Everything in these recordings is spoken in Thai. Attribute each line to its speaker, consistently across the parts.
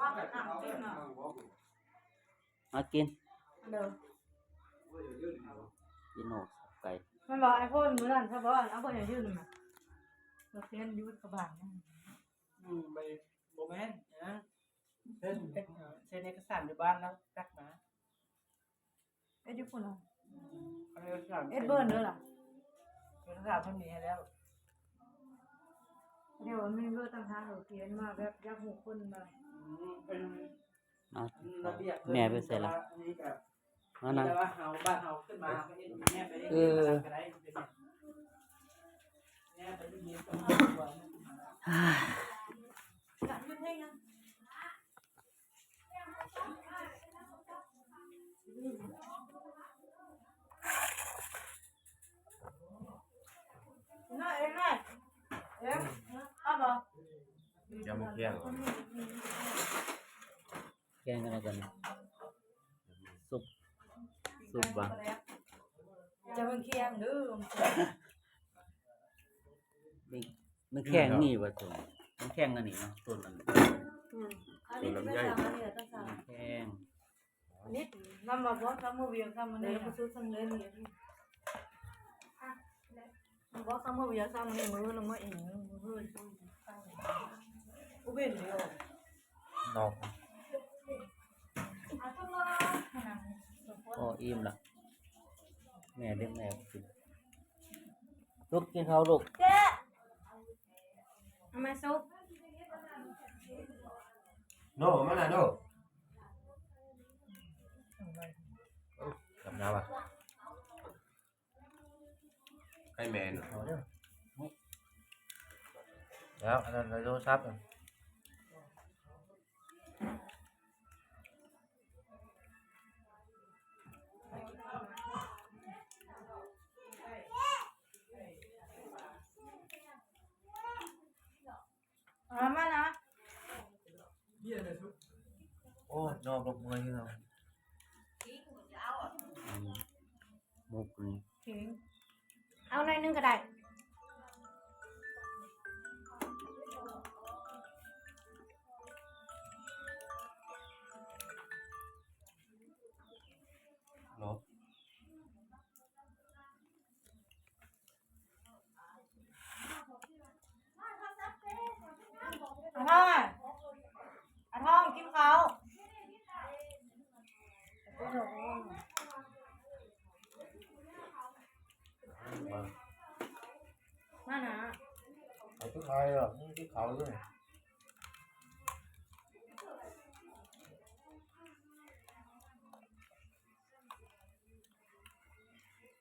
Speaker 1: ว่ากันหนังจริงอะ
Speaker 2: มากิน
Speaker 1: เด้อ
Speaker 2: กินโหนกไก่
Speaker 1: มันบอกไอ้พ่นมือนั่นถ้าบอกไอ้พ่นอย่ายืนมาเราเต้นยุดกระบาด
Speaker 3: อืมไปโบแมนนะเส้นเอกเอ่อเส้นเอกสารอยู่บ้านแล้วตักมา
Speaker 1: เอ็ดยุคนละ
Speaker 3: เอาเอกสาร
Speaker 1: เอ็ดเบิร์นเด้อล่ะ
Speaker 3: เอกสารเพิ่นมีให้แล้ว
Speaker 1: เดี๋ยวมันมีเบอร์ต่างหากเราเขียนมาแบบยักษ์หกคนมา
Speaker 3: อืมเป็น
Speaker 2: เอา
Speaker 3: ระเบียบ
Speaker 2: แม่ไปใส่ละ
Speaker 3: อันนี้ก็
Speaker 2: มานั่ง
Speaker 3: แต่ว่าเฮาบ้านเฮาขึ้นมาก็เอ็นแม่ไปได้
Speaker 2: เออ
Speaker 3: ก็ได้เป็นแบบแม่ไปที่นี่ก็มาตัวแม่ขึ้นมาแล้ว
Speaker 1: การยืดให้ยังน่าเอ็นน่าเอ็มเอา บ่
Speaker 4: ยังไม่เที่ยงหรอ
Speaker 2: แกงอะไรกันเนี่ยซุปซุปบาง
Speaker 1: จะเป็นเคียงเด้อ
Speaker 2: มันมันแข็งนี่วะตัวมันแข็งอันนี้เนาะตัวมัน
Speaker 1: อันนี้ไม่สั่งอันนี้ต้องสั่ง
Speaker 2: แข็ง
Speaker 1: นิดน้ำมาบอกคำมือเวียงคำมันเลยก็ซื้อสั่งเลยนี่บอกคำมือเวียงคำมันเลยมือละมือเองมือ nó, Ngọt. Im lặng. Mẹ đêm mẹ thì... Lúc trên khâu
Speaker 4: lúc. mẹ
Speaker 2: sốt. No, mà là no. Cầm nào à? hay mẹ nữa. แมน
Speaker 1: เอา
Speaker 2: เด้อ
Speaker 4: แล้วอันนั้นเราโทรศัพท์
Speaker 1: เอามานะ
Speaker 4: โอ้นอกลงมือที่เรา
Speaker 2: อืมมุกนี่
Speaker 1: ขิงเอาหน่อยนึงก็ได้
Speaker 4: Má nè. Hồi chút thôi rồi, chút khẩu nữa nè.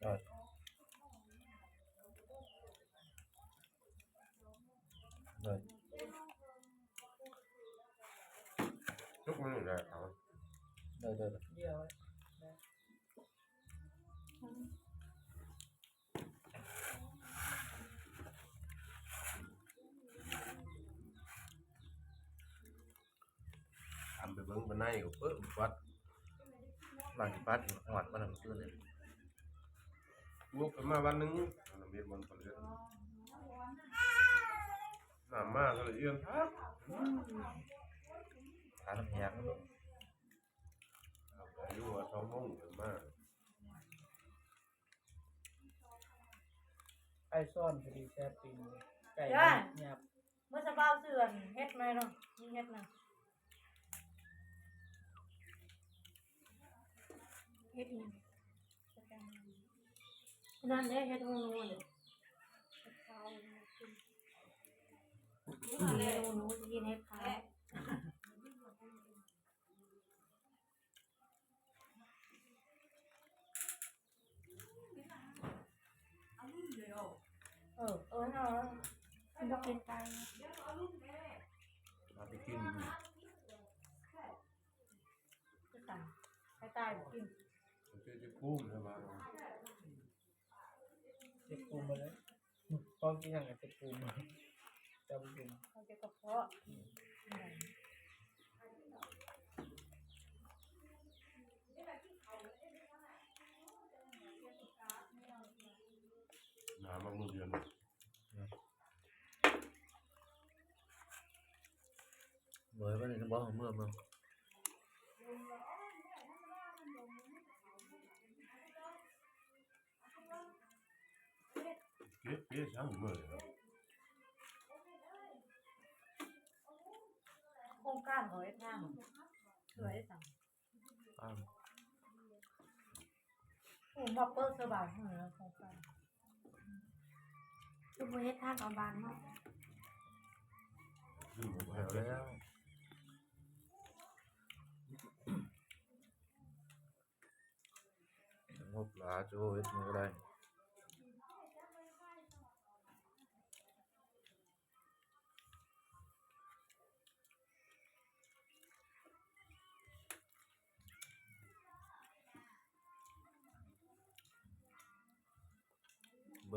Speaker 4: Rồi. Rồi. Chút nữa rồi khẩu. Được,
Speaker 3: được, được. Đi rồi.
Speaker 4: Ăn bữa bướng bữa nay của bữa phát Làm phát hoạt bắt làm chưa này Buộc mà bán nứng Làm biết món còn luyện Làm mà rồi yên. Phát thả là nhạc luôn. Nhạt lắm cái vô ở trong mông rồi mà
Speaker 3: ไก่ซ่อนพอดีแซ่บปิงไก่หยาบ
Speaker 1: เมื่อสบายเสื่อนเฮ็ดไหมเนาะมีเฮ็ดนะเฮ็ดยังนั่นเด้เฮ็ดงูงูเลยเฮ็ดขาวเฮ็ดงูงูกินเฮ็ดขาไปตายกิน
Speaker 4: cái cái cúm rồi mà
Speaker 3: เจ็บปูมาเลยพร้อมกินอย่างไรเจ็บปูมาจำเป็น
Speaker 1: เขาจะกระเพาะ
Speaker 4: làm bằng một đường
Speaker 2: เมื่อวันนี้บอกเมื่อเมื่อ
Speaker 4: เก็บเก็บช่าง เมื่อยครับ
Speaker 1: โครงการของไอ้ท่างสวยจัง
Speaker 2: อ้าว
Speaker 1: โอ้มาเปิดสบายเหรอโครงการคือบ่เฮ็ดทางเอาบานเนาะ
Speaker 4: ขึ้นผม
Speaker 2: แล้
Speaker 4: แล้ว ว
Speaker 2: แล้วงบหลาโจเฮ็ดมือได้เบยฉลองเชิญไปลบนั่นเลยเลยเบย
Speaker 4: ยิ่งสบายครั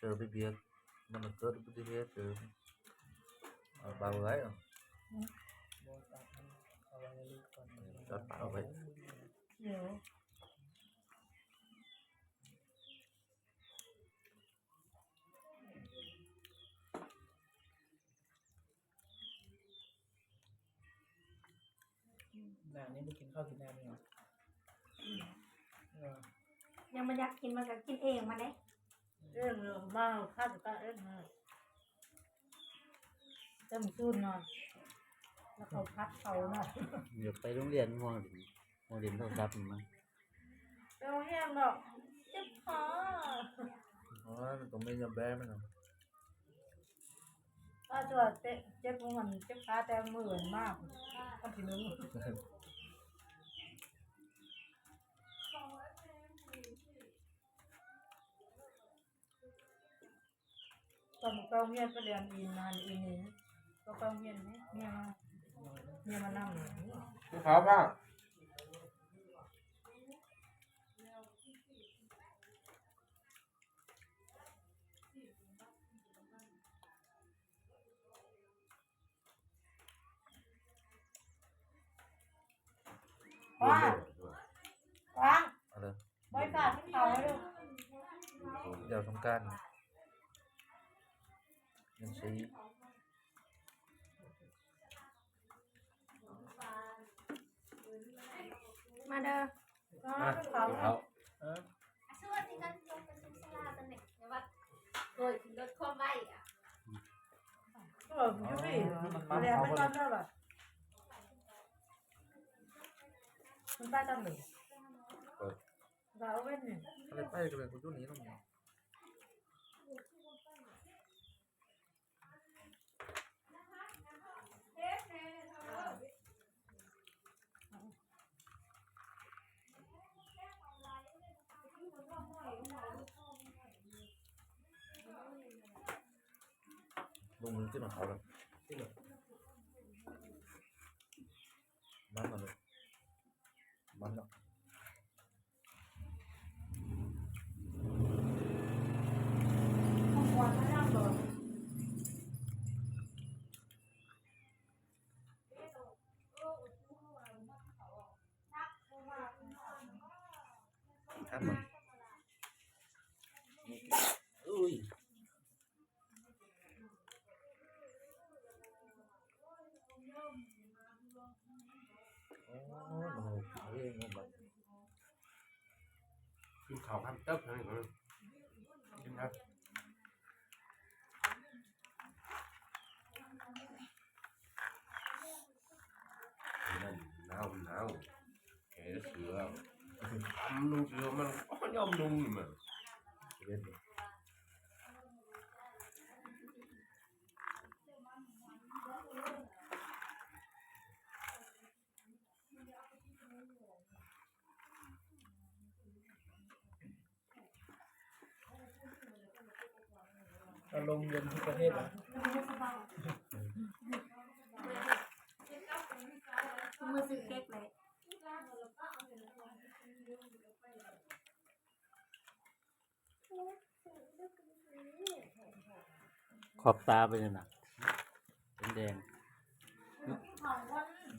Speaker 2: şöyle bir yer bana garip bir ya. Nah, ini ya. Yang? เอา
Speaker 4: เบา
Speaker 2: ไว้อะ
Speaker 3: โบตัดมันเอาไว้ในลูกก่อน
Speaker 2: ตัดเอาไว้
Speaker 1: เดี๋ยว
Speaker 3: หน้านี้ไม่กินข้าวกินน้ำเนี่ยเออ
Speaker 5: ยังไม่อยากกินมันก็กินเองมาเลย
Speaker 1: เรื่องเรื่องมาข้าจะก็เรื่องมาเต็มซูนนอนแล้วเขาพัดเขาเนาะ
Speaker 2: เดี๋ยวไปโรงเรียนห่วงดิห่วงดินโทรศัพท์มัน
Speaker 1: ไปโรงเรียนดอกเจ็บคอ
Speaker 2: อ๋อมันต้องไม่ยอมแบ้มันเนาะ
Speaker 1: ป้าจวดเจ็บเจ็บมันเจ็บขาแต่มือมากก็ทีนึง ตอนไปโรงเรียนไปเรียนอินนานอินนี่ก็ไปโรงเรียนไหมเนี่ยมาเนี่ยมานั่งอยู่นี่
Speaker 4: ลูกค้าบ้าง
Speaker 1: ว่างว่าง
Speaker 2: เอะไร
Speaker 1: บริษัทที่เขาให้ลูก
Speaker 2: เดี๋ยวสงกราร ยังสี
Speaker 5: มาเด้อ
Speaker 1: ก็
Speaker 2: มา
Speaker 1: ให้เขา
Speaker 2: เขา
Speaker 3: เออ
Speaker 5: สวัสดีกันลงไปซื้อสลาตันเนี่ยเดี๋ยวว่าโดยรถความไวอ่ะ
Speaker 1: เอออยู่นี่เรียนไม่ต้นได้หรอคุณป้าตั้งหนึ่งเราเอาไว้หนึ่ง
Speaker 2: อะไรไปกันเลยกูยุ่นี้ต้อง 这个好了。这个满满的
Speaker 4: กินข้าวข้ามเต๊บให้ก่อนกินครับนั่นหนาวหนาวแกเสือทำลุงเสือมันก็ยอมลุงนี่มัน
Speaker 2: อา
Speaker 3: รมณ์เย็นทุกประเทศเห
Speaker 1: อมื
Speaker 2: ขอบตาเป็นหนักเป็นแดง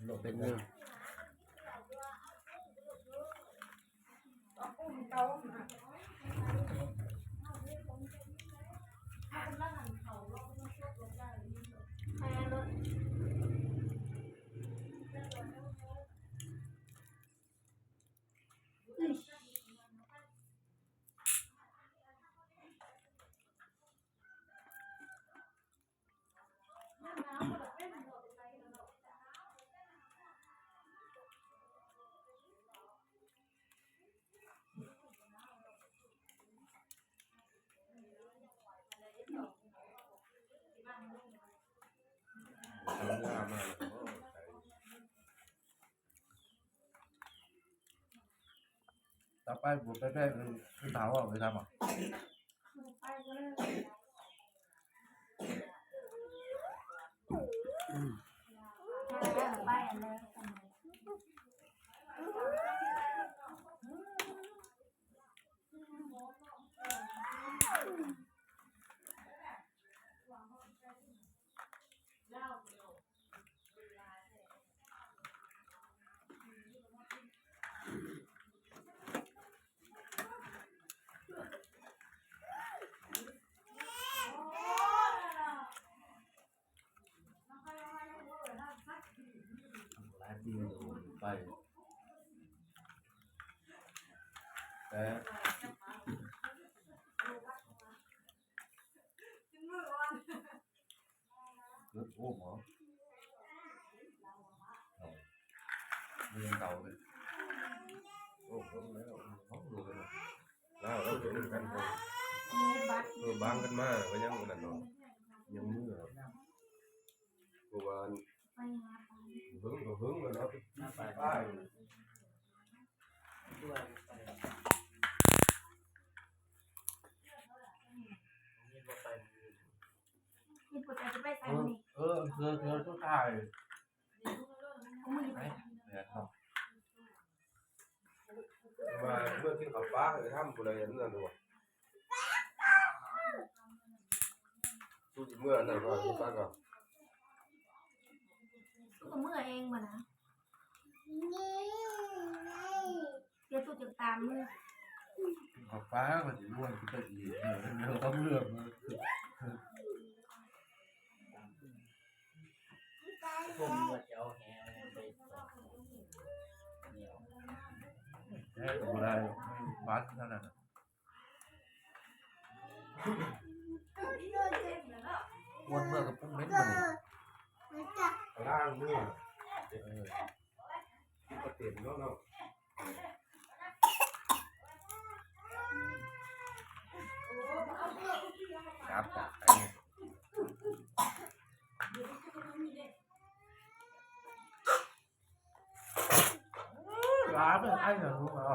Speaker 2: หเป็นเนื้อต้ ไปบุกไปแม่คื bảy đấy. Rất ôm hả? Đầu nguyên đầu đi. Ôm không lấy đầu
Speaker 5: không được rồi. Nào đó chuyển được anh rồi rồi băng cái má
Speaker 2: với nhau một lần rồi. Nhưng mà rồi bạn vướng rồi vướng rồi đó nó phải ba rồi ừ. Ừ ừ học. Ba thì ham của
Speaker 4: đời nhận ra được tôi chỉ mưa là rồi ba rồi ก็ยังนั่นเนาะยังมือเนาะเพราะว่า
Speaker 5: ไปหาไป
Speaker 4: หึงก็หึงแล้วเนาะ
Speaker 3: ไป
Speaker 4: ไป
Speaker 3: ด้วยไปมีบ่ไป
Speaker 5: มีปวดใจจะไปใส่
Speaker 2: เออ
Speaker 5: นี่
Speaker 2: เออเธอเธอทุกทาย
Speaker 5: กูมือ
Speaker 2: ไหมเนี่ยครับ
Speaker 4: มาเมื่อกินข้าวปลาจะทำกูเลยนั่นด้วยสู้เมื่อนั่นว่ากินปลาก่อ
Speaker 5: มเองมานะเดี๋ยวตู้จะตามมือ
Speaker 2: ขอบฟ้ามันจะร่วนขึ้นไปอีกเดี๋ยวเราต้องเลือกเลย
Speaker 3: ผมว่าจะเอาแหไปเหนียว
Speaker 2: แค่ดูได้บัสเท่านั้นน่ะวนเมื่อกับา
Speaker 4: งมือ
Speaker 2: เออ
Speaker 4: กินกระเทียมเนาะเนาะ
Speaker 2: ครับไอ้ร้านเป็นไอ้เหรอลูกเหรอ